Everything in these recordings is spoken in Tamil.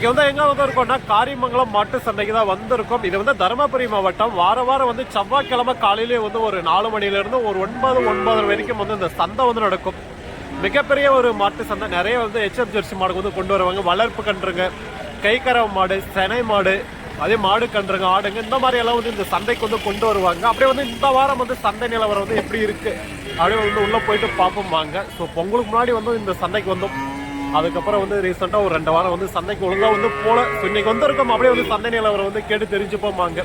இங்கே வந்து எங்கே வந்து இருக்கோம்னா காரியமங்கலம் மாட்டு சந்தைக்கு தான் வந்திருக்கோம். இது வந்து தருமபுரி மாவட்டம். வார வாரம் வந்து செவ்வாய்க்கிழமை காலையிலேயே வந்து ஒரு நாலு மணிலேருந்து ஒரு ஒன்பது ஒன்பது வரைக்கும் வந்து இந்த சந்தை வந்து நடக்கும். மிகப்பெரிய ஒரு மாட்டு சந்தை. நிறைய வந்து ஹெச்எஃப் ஜெர்சி மாடு வந்து கொண்டு வருவாங்க. வளர்ப்பு கன்றுங்க கைக்கரவ மாடு செனை மாடு அதே மாடு கன்றுங்க ஆடுங்க இந்த மாதிரி எல்லாம் வந்து இந்த சந்தைக்கு வந்து கொண்டு வருவாங்க. அப்படியே வந்து இந்த வாரம் வந்து சந்தை நிலவரம் வந்து எப்படி இருக்குது அப்படியே வந்து உள்ளே போயிட்டு பார்ப்போம் வாங்க. ஸோ பொங்கலுக்கு முன்னாடி வந்து இந்த சந்தைக்கு வந்தோம். அதுக்கப்புறம் வந்து ரீசெண்டாக ஒரு ரெண்டு வாரம் வந்து சந்தைக்கு ஒழுங்காக வந்து போல. ஸோ இன்னைக்கு வந்திருக்கோம் அப்படியே வந்து சந்தை நிலவரம் வந்து கேட்டு தெரிஞ்சுப்போமாங்க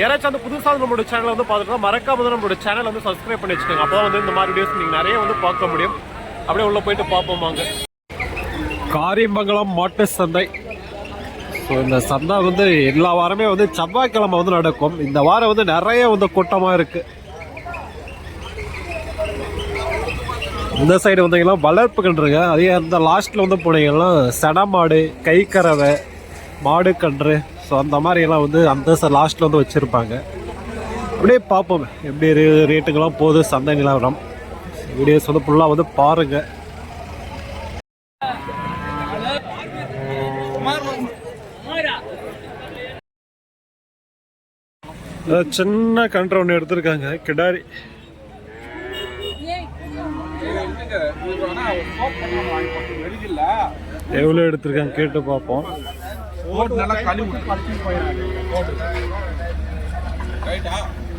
யாராச்சும் அந்த புதுசாக நம்மளோட சேனலை வந்து பார்த்துட்டு மறக்காம வந்து நம்மளோட சேனல் வந்து சப்ஸ்கிரைப் பண்ணி வச்சுக்கோங்க. அப்போ வந்து இந்த மாதிரி வீடியோஸ் நீங்கள் நிறைய வந்து பார்க்க முடியும். அப்படியே உள்ளே போயிட்டு பார்ப்போமாங்க காரியமங்கலம் மாட்டு சந்தை. ஸோ இந்த சந்தை வந்து எல்லா வாரமே வந்து செவ்வாய்க்கிழமை வந்து நடக்கும். இந்த வாரம் வந்து நிறைய வந்து கூட்டமாக இருக்குது இந்த சைடு வந்தீங்கன்னா வளர்ப்பு கன்றுங்க அதே அந்த லாஸ்ட்டில் வந்து போனீங்கன்னா செட மாடு கைக்கறவை மாடு கன்று ஸோ அந்த மாதிரியெல்லாம் வந்து அந்த லாஸ்ட்டில் வந்து வச்சுருப்பாங்க. அப்படியே பார்ப்போம். எப்படி ரே- ரேட்டுக்கெல்லாம் போகுது சந்தை நிலவரம். வீடியோஸ் வந்து ஃபுல்லாக வந்து பாருங்க. சின்ன கன்று ஒன்று எடுத்திருக்காங்க. கிடாரி. எவ்வளோ எடுத்திருக்காங்க கேட்டு பார்ப்போம்.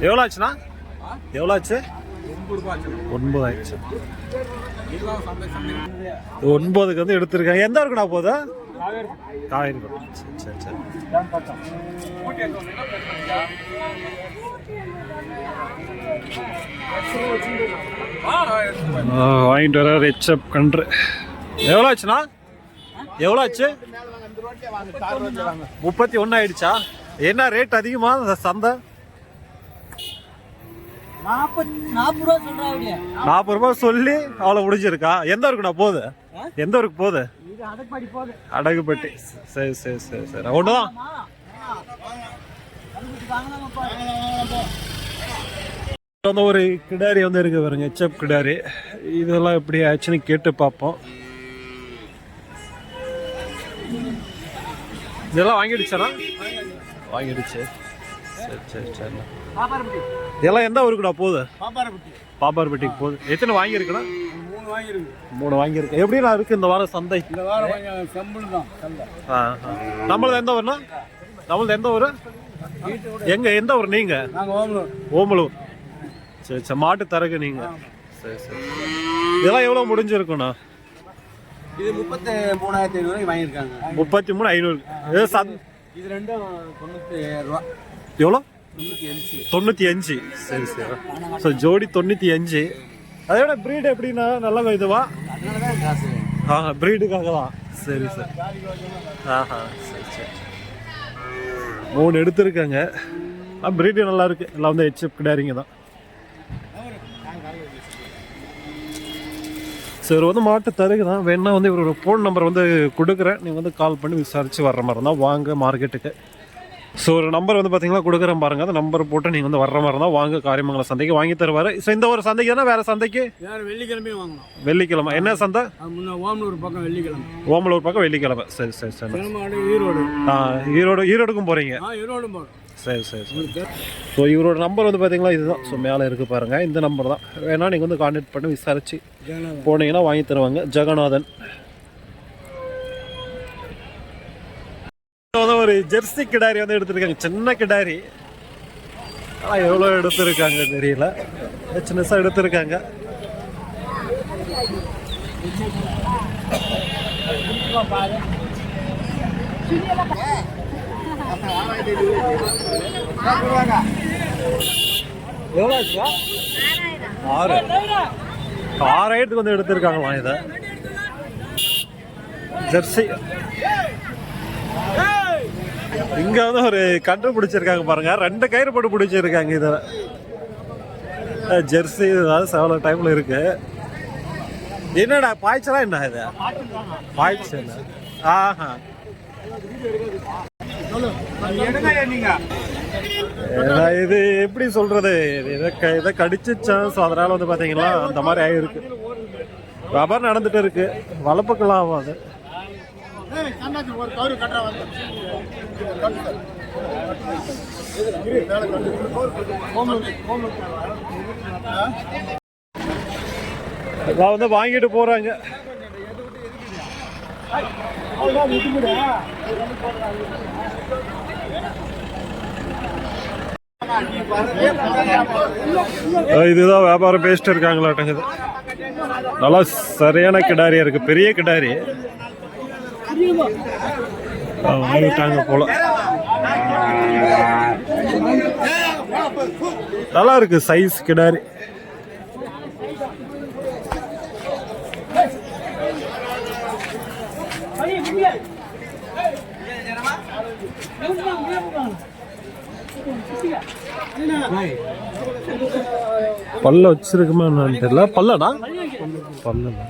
எவ்வளோ ஆச்சுண்ணா? எவ்வளோ ஆச்சு? ஒன்பது ஆயிடுச்சு ஒன்பதுக்கு வந்து எடுத்திருக்காங்க. எந்த இருக்குண்ணா போதா காவேரி சரி சரி வாங்கிட்டு வர ரெச்சப் கன்று எவ்வளோ ஆச்சுண்ணா? எவ்வளோ ஆச்சு முப்பத்தி ஒன்று ஆயிடுச்சா? என்ன ரேட் அதிகமா இந்த சந்தை? நாற்பது ரூபா ரூபாய் சொல்லி அவ்வளோ முடிஞ்சிருக்கா? எந்த ஊருக்குண்ணா போகுது? எந்த ஊருக்கு போகுது? அடகுப்பட்டி சரி சரி சரி சரி. ஒன்று தான் வந்து ஒரு கிடாரி வந்து இருக்கு பாருங்க ஹெச்எப் கிடாரி. இதெல்லாம் எப்படி ஆச்சுன்னு கேட்டு பார்ப்போம். இதெல்லாம் வாங்கிடுச்சானா வாங்கிடுச்சு. சரி சரி சரி. இதெல்லாம் எந்த ஊருக்குடா போகுது? பாப்பாரப்பட்டி. பாப்பார்பட்டிக்கு போகுது. எத்தனை வாங்கியிருக்குண்ணா? மூணு வாங்கிருக்கு மூணு வாங்கியிருக்கு. எப்படிண்ணா இருக்கு இந்த வாரம் சந்தை? இந்த வாரம் செம்பிள் தான் ஆ ஆ. நம்மளது எந்த ஊர்ண்ணா? நம்மளது எந்த ஊர்? எங்க எந்த ஊர் நீங்க? ஓமலூர். சரி சரி மாட்டு தரகு நீங்க. சரி சரி. இதெல்லாம் எவ்வளோ முடிஞ்சிருக்குண்ணா? இது முப்பத்தி மூணாயிரத்தி ஐநூறு வாங்கியிருக்காங்க. முப்பத்தி மூணு ஐநூறு. இது சந் இது ரெண்டும் தொண்ணூற்றி ரூபா. எவ்வளோ? தொண்ணூற்றி அஞ்சு. சரி சரி. ஸோ ஜோடி தொண்ணூற்றி அஞ்சு. அதை விட ப்ரீடு எப்படின்னா நல்ல இதுவா? ஆஹா ப்ரீடுக்காக தான் சரி சரி. ஆஹா சரி சரி. மூணு எடுத்திருக்காங்க. ஆ ப்ரீடு நல்லா இருக்கு. எல்லாம் வந்து ஹெச்எப் கிடாரிங்க தான் சரி வந்து மாட்டு தருகு தான். வேணா வந்து இவரோட ஃபோன் நம்பர் வந்து கொடுக்குறேன். நீங்கள் வந்து கால் பண்ணி விசாரித்து வர்ற மாதிரி இருந்தால் வாங்க மார்க்கெட்டுக்கு ஸோ ஒரு நம்பர் வந்து பார்த்தீங்கன்னா கொடுக்குறேன் பாருங்க. அந்த நம்பர் போட்டு நீங்கள் வந்து வர்ற மாதிரி இருந்தால் வாங்க காரியமங்கலம் சந்தைக்கு வாங்கி தருவார். ஸோ இந்த ஒரு சந்தைக்கு தானே வேறு சந்தைக்கு? யார் வெள்ளிக்கிழமையும் வாங்கணும். வெள்ளிக்கிழமை. என்ன சந்தை? ஓமலூர் பக்கம் வெள்ளிக்கிழமை. ஓமலூர் பக்கம் வெள்ளிக்கிழமை. சரி சரி சரி. ஈரோடு. ஆ ஈரோடு ஈரோடுக்கும் போகிறீங்க ஆ ஈரோடும் போகிறோம் சரி சரி சரி. ஸோ இவரோட நம்பர் வந்து பார்த்தீங்களா இதுதான். ஸோ மேலே இருக்குது பாருங்கள் இந்த நம்பர் தான். வேணா நீங்கள் வந்து கான்டாக்ட் பண்ணி விசாரிச்சு போனீங்கன்னா வாங்கி தருவாங்க. ஜெகநாதன். வந்து ஒரு ஜெர்சி கிடாரி வந்து எடுத்திருக்காங்க. சின்ன கிடாரி. ஆனால் எவ்வளோ எடுத்திருக்காங்க தெரியல. சின்னசாக எடுத்திருக்காங்க. எவ்வளோ ஆச்சுக்கா ஆறு ஆறாயிரத்துக்கு வந்து எடுத்திருக்காங்களாம் இதை? ஜெர்சி. இங்க வந்து ஒரு கன்று பிடிச்சிருக்காங்க பாருங்க. ரெண்டு கயிறு போட்டு பிடிச்சிருக்காங்க இதை. ஜெர்சி ஏதாவது செவல டைம்ல இருக்கு. என்னடா பாய்ச்சலா என்ன இது? பாய்ச்சல்? ஆஹா. இது எப்படி சொல்றது? இதை க- இதை கடிச்சிச்சா ஸோ அதனால வந்து பார்த்தீங்கன்னா அந்த மாதிரி ஆகிருக்கு வியாபாரம் நடந்துட்டு இருக்கு. வளர்ப்புக்கெல்லாம் ஆகும் அது வந்து வாங்கிட்டு போறாங்க. இதுதான் வியாபாரம் பேசிட்டு இருக்காங்களாட்டங்குது நல்லா சரியான கிடாரியா இருக்கு பெரிய கிடாரி. வாங்கிட்டாங்க போல. நல்லா இருக்கு சைஸ் கிடாரி. பல்ல வச்சிருக்குமா என்னன்னு தெரியல. பல்லடா? பல்லடா.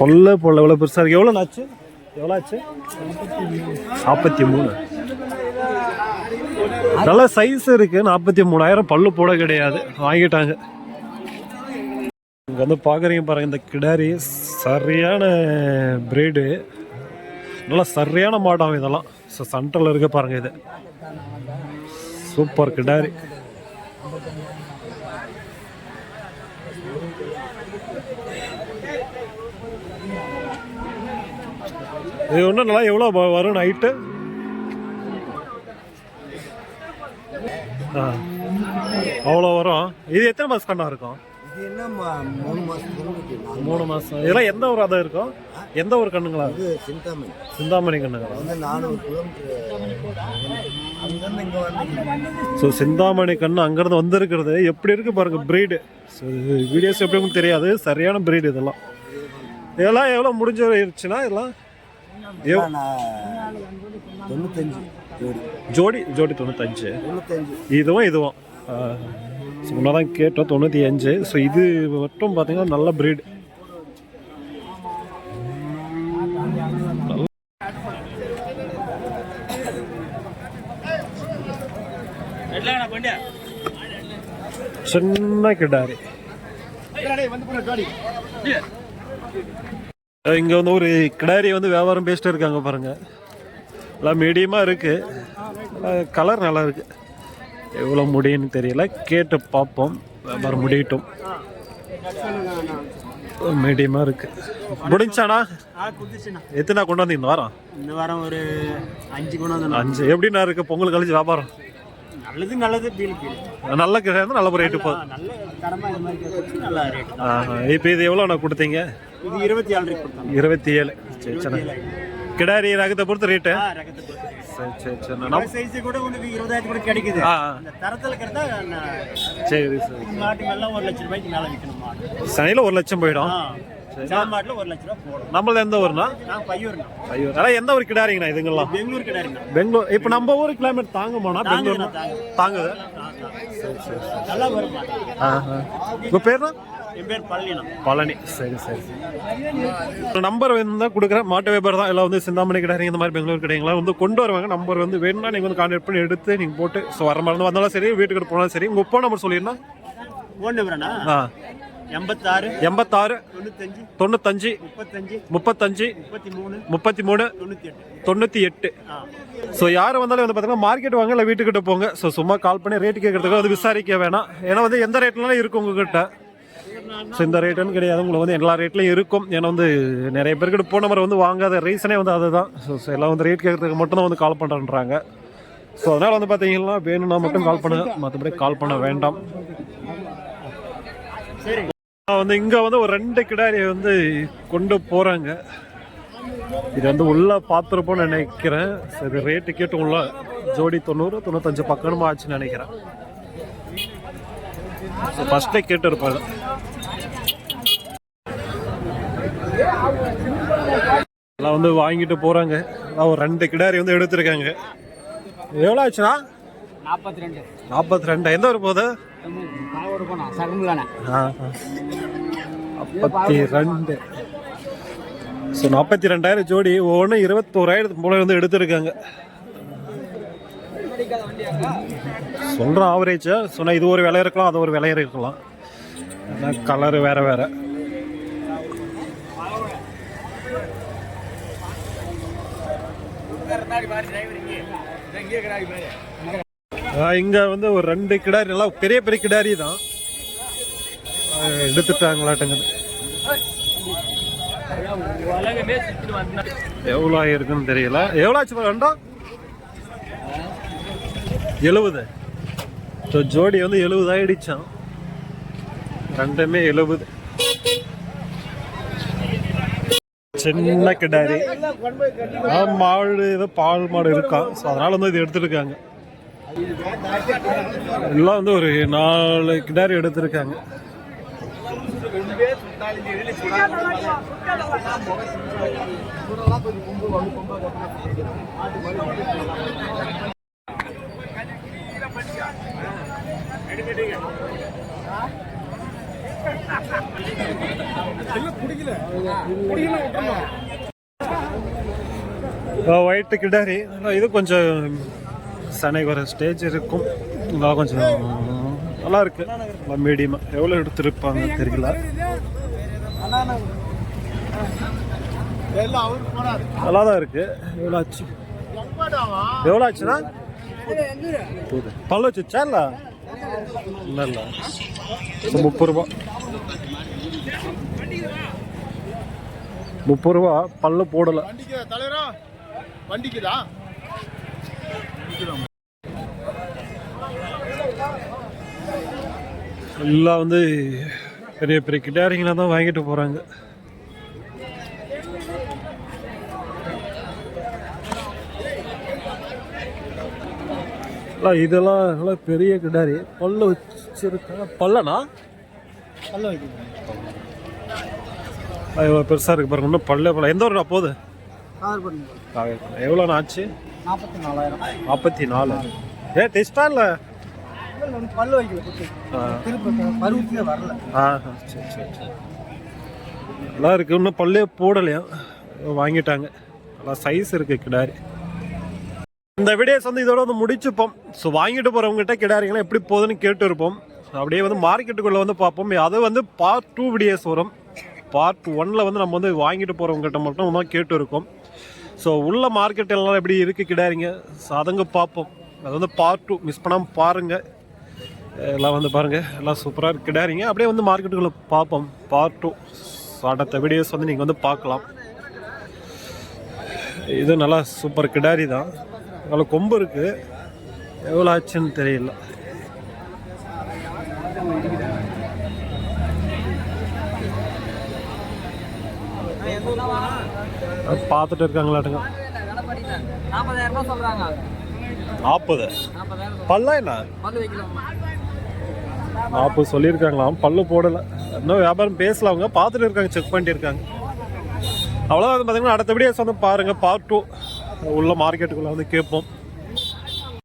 பல்ல பொல்ல எவ்வளோ பெருசாக இருக்கு? எவ்வளோ ஆச்சு? எவ்வளோ ஆச்சு? நாற்பத்தி மூணு. நல்ல சைஸ் இருக்கு. நாற்பத்தி மூணாயிரம் பல்லு போட கிடையாது. வாங்கிட்டாங்க. இங்கே வந்து பார்க்குறீங்க பாருங்க இந்த கிடாரி சரியான பிரீடு நல்லா சரியான மாடம் இதெல்லாம். ஸோ சென்டரில் இருக்க பாருங்க இது. சூப்பர் கிடாரி. இது ஒன்றும் நல்லா எவ்வளோ வரும் நைட்டு ஆ. அவ்வளோ வரும். இது எத்தனை மாதம் கண்ணா இருக்கும்? இது என்ன மூணு மாசத்துக்கு மூணு மாதம் இதெல்லாம் எந்த ஊர் அதை இருக்கும்? எந்த ஊர் கண்ணுங்களா? இது சிந்தாமணி. சிந்தாமணி கண்ணுங்களா? வந்து நானூறு கிலோமீட்டர். அங்கேருந்து இங்கே வந்து ஸோ சிந்தாமணி கண்ணு அங்கேருந்து வந்திருக்கிறது. எப்படி இருக்கு பாருங்க பிரீடு ஸோ வீடியோஸ் எப்படி தெரியாது. சரியான பிரீடு இதெல்லாம். இதெல்லாம் எவ்வளோ முடிஞ்சிருச்சுன்னா இதெல்லாம் தொண்ணூத்தஞ்சு ஜோடி. ஜோடி தொண்ணூத்தஞ்சு. இதுவும் இதுவும். ஸோ தான் கேட்டோம் தொண்ணூற்றி அஞ்சு. ஸோ இது மட்டும் பார்த்தீங்கன்னா நல்ல ப்ரீடு சின்ன கிடாரி. இங்க வந்து ஒரு கிடாரி வந்து வியாபாரம் பேசிட்டு இருக்காங்க பாருங்க. எல்லாம் மீடியமா இருக்கு. கலர் நல்லா இருக்கு. எவ்வளோ முடியும்னு தெரியல. கேட்டு பார்ப்போம். வியாபாரம் முடியட்டும். மீடியமா இருக்கு. முடிஞ்சானா எத்தனை கொண்டு வந்தீங்க? இந்த வாரம்? இந்த வாரம் ஒரு அஞ்சு குணம் வந்து அஞ்சு. எப்படிண்ணா இருக்கு? பொங்கல் கழிச்சு வியாபாரம்? நல்லது நல்லது. நல்ல கிடாரி நல்ல ரேட்டு போகுது. இது. இப்போ இது எவ்வளோண்ணா கொடுத்தீங்க? இது இருபத்தி ஏழு கொடுத்தாங்க இருபத்தி ஏழு. சரி சரி. கிடாரி ரகத்தை பொறுத்து ரேட்டு சரி சரி சரி. சைஸ் கூட உனக்கு இருபதாயிரத்து கூட கிடைக்குது. அந்த தரத்தில் நான் சரி சரி மாட்டு மேலாம் ஒரு லட்சம் ரூபாய்க்கு மேலே விற்கணும் மாடு. சனியில் ஒரு லட்சம் போயிடும். சாமாட்டில் ஒரு லட்ச ரூபா போடும். நம்மளது எந்த ஊர்னா நான் பையூர்ண்ணா. ஐயோ அதான் எந்த ஊர் கிடாரிங்கண்ணா இதுங்கெல்லாம்? பெங்களூர் கிடையாதுண்ணா பெங்களூர். இப்போ நம்ம ஊர் கிலோமீட்டர் தாங்குமாண்ணா? பெங்களூர் தாங்குதுண்ணா, தாங்குது. நல்லா வருமா பேர்னா என் பேர் பழனிண்ணா பழனி. சரி சரி. நம்பர் வந்து தான் கொடுக்குறேன். மாட்டு வியாபாரம் தான். எல்லாம் வந்து சிந்தாமணி கிடாரிங்க இந்த மாதிரி பெங்களூர் கிடைங்களா வந்து கொண்டு வருவாங்க. நம்பர் வந்து வேணும்னா நீங்கள் வந்து கான்டாக்ட் பண்ணி எடுத்து நீங்கள் போட்டு ஸோ வர மாதிரி வந்தாலும் சரி வீட்டுக்கு போனாலும் சரி. உங்கள் ஃபோன் நம்பர் சொல்லிடுனா ஃபோன் நம்பர்ண்ணா? ஆ. எண்பத்தாறு எண்பத்தாறு தொண்ணூத்தஞ்சு தொண்ணூத்தஞ்சு முப்பத்தஞ்சு முப்பத்தஞ்சு முப்பத்தி மூணு முப்பத்தி மூணு தொண்ணூற்றி எட்டு தொண்ணூற்றி எட்டு ஆ. ஸோ யார் வந்தாலும் வந்து பார்த்தீங்கன்னா மார்க்கெட் வாங்க இல்லை வீட்டுக்கிட்ட போங்க. ஸோ சும்மா கால் பண்ணி ரேட்டு கேட்கறதுக்கு வந்து விசாரிக்க வேணாம். ஏன்னா வந்து எந்த ரேட்லாம் இருக்கும் உங்ககிட்ட. ஸோ இந்த ரேட்டுன்னு கிடையாது. உங்களுக்கு வந்து எல்லா ரேட்லையும் இருக்கும். ஏன்னா வந்து நிறைய பேருக்கு போன நம்பர் வந்து வாங்காத ரீசனே வந்து அதுதான். ஸோ எல்லாம் வந்து ரேட் கேட்கறதுக்கு மட்டும் தான் வந்து கால் பண்ணுறேன்றாங்க ஸோ அதனால் வந்து பார்த்தீங்கன்னா வேணும்னா மட்டும் கால் பண்ண. மற்றபடி கால் பண்ண வேண்டாம். சரி வந்து இங்கே வந்து ஒரு ரெண்டு கிடாரியை வந்து கொண்டு போகிறாங்க இது வந்து உள்ள பார்த்துருப்போம்னு நினைக்கிறேன். சரி இது ரேட்டு கேட்டு உள்ள ஜோடி தொண்ணூறு தொண்ணூத்தஞ்சு பக்கமா ஆச்சுன்னு நினைக்கிறேன். ஸோ ஃபஸ்ட்டே கேட்டு இருப்பாங்க எல்லாம் வந்து வாங்கிட்டு போகிறாங்க ஒரு ரெண்டு கிடாரி வந்து எடுத்திருக்காங்க. எவ்வளோ ஆச்சுண்ணா நாற்பத்தி ரெண்டு நாற்பத்தி ரெண்டு எந்த ஒரு போகுது? நாற்பத்தி ரெண்டு ஸோ நாற்பத்தி ரெண்டாயிரம் ஜோடி ஒவ்வொன்றும் இருபத்தோராயிரத்துக்கு போல வந்து எடுத்திருக்காங்க. சொல்கிற ஆவரேஜா சொன்னால் இது ஒரு விலை இருக்கலாம் அது ஒரு விலை இருக்கலாம். கலர் வேற வேற. இங்க வந்து ஒரு ரெண்டு கிடாரி நல்லா பெரிய பெரிய கிடாரி தான். ஆஹ் எவ்வளோ ஆயிருக்குன்னு தெரியல. எவ்வளோ ஆச்சு ரெண்டா எழுபது. ஸோ ஜோடி வந்து எழுபது ஆயிடுச்சான் ரெண்டுமே எழுபது. சின்ன கிடாரி. ஆ, மாடு ஏதோ பால் மாடு இருக்கான் ஸோ அதனால வந்து இது எடுத்துருக்காங்க. எல்லாம் வந்து ஒரு நாலு கிடாரி எடுத்திருக்காங்க. ஒயிட் கிடாரி. இது கொஞ்சம் சனைக்கு வர ஸ்டேஜ் இருக்கும். நல்லா கொஞ்சம் நல்லா இருக்கு நல்லா மீடியமாக எவ்வளோ எடுத்திருப்பாங்க தெரியல. நல்லா தான் இருக்கு. எவ்வளோ ஆச்சு? எவ்வளோ ஆச்சுன்னா? பல்லு வச்சுச்சா இல்லை இல்லை. இல்லை முப்பது ரூபா. முப்பது ரூபா பல்லு போடலை. வண்டிக்குதா? எல்லாம் வந்து பெரிய பெரிய கிட்டாரிங்களா தான் வாங்கிட்டு போகிறாங்க. இதெல்லாம் நல்லா பெரிய கிடாரி பல்ல வச்சிருக்கா பல்லனா? பல்ல இவ்வளோ பெருசாக இருக்கு பாருங்க. இன்னும் பல்ல பல்ல எந்த ஊர்டா போகுது? எவ்வளோண்ணா ஆச்சு? நாற்பத்தி நாலாயிரம். நாற்பத்தி நாலு. ஏ டெஸ்டா இல்லை? பல்லு வைக்கல குட்டி. திருப்பி பருவத்துலேயே வரல. ஆ சரி சரி சரி. நல்லா இருக்கு. இன்னும் பல்லே போடலையா? வாங்கிட்டாங்க. நல்லா சைஸ் இருக்கு கிடாரி. இந்த வீடியோஸ் வந்து இதோட வந்து முடிச்சுப்போம். ஸோ வாங்கிட்டு போகிறவங்ககிட்ட கிடாரிங்களாம் எப்படி போகுதுன்னு கேட்டு இருப்போம் அப்படியே வந்து மார்க்கெட்டுக்குள்ளே வந்து பார்ப்போம். அது வந்து பார்ட் டூ வீடியோஸ் வரும். பார்ட் ஒன்ல வந்து நம்ம வந்து வாங்கிட்டு போகிறவங்ககிட்ட மட்டும் தான் கேட்டு இருக்கோம். ஸோ உள்ள மார்க்கெட் எல்லாம் எப்படி இருக்குது கிடாரிங்க? ஸோ அதங்க பார்ப்போம். அது வந்து பார்ட் டூ மிஸ் பண்ணாமல் பாருங்கள் எல்லாம் வந்து பாருங்கள் எல்லாம் சூப்பராக இருக்கு கிடாரிங்க. அப்படியே வந்து மார்க்கெட்டுக்குள்ளே பார்ப்போம். பார்ட் டூ அடுத்த வீடியோஸ் வந்து நீங்கள் வந்து பார்க்கலாம். இது நல்லா சூப்பர் கிடாரி தான். நல்லா கொம்பு இருக்குது எவ்வளோ ஆச்சுன்னு தெரியல. பார்த்துட்டு இருக்காங்களாட்டுங்க. நாற்பது. பல்லா என்ன? நாற்பது சொல்லியிருக்காங்களாம். பல்லு போடலை. இன்னும் வியாபாரம் பேசல அவங்க. பார்த்துட்டு இருக்காங்க செக் பண்ணிட்டு இருக்காங்க. அவ்வளோதான் வந்து பார்த்தீங்கன்னா அடுத்தபடியே சொன்ன பாருங்கள் பார்ட் டூ உள்ள மார்க்கெட்டுக்குள்ளே வந்து கேட்போம்.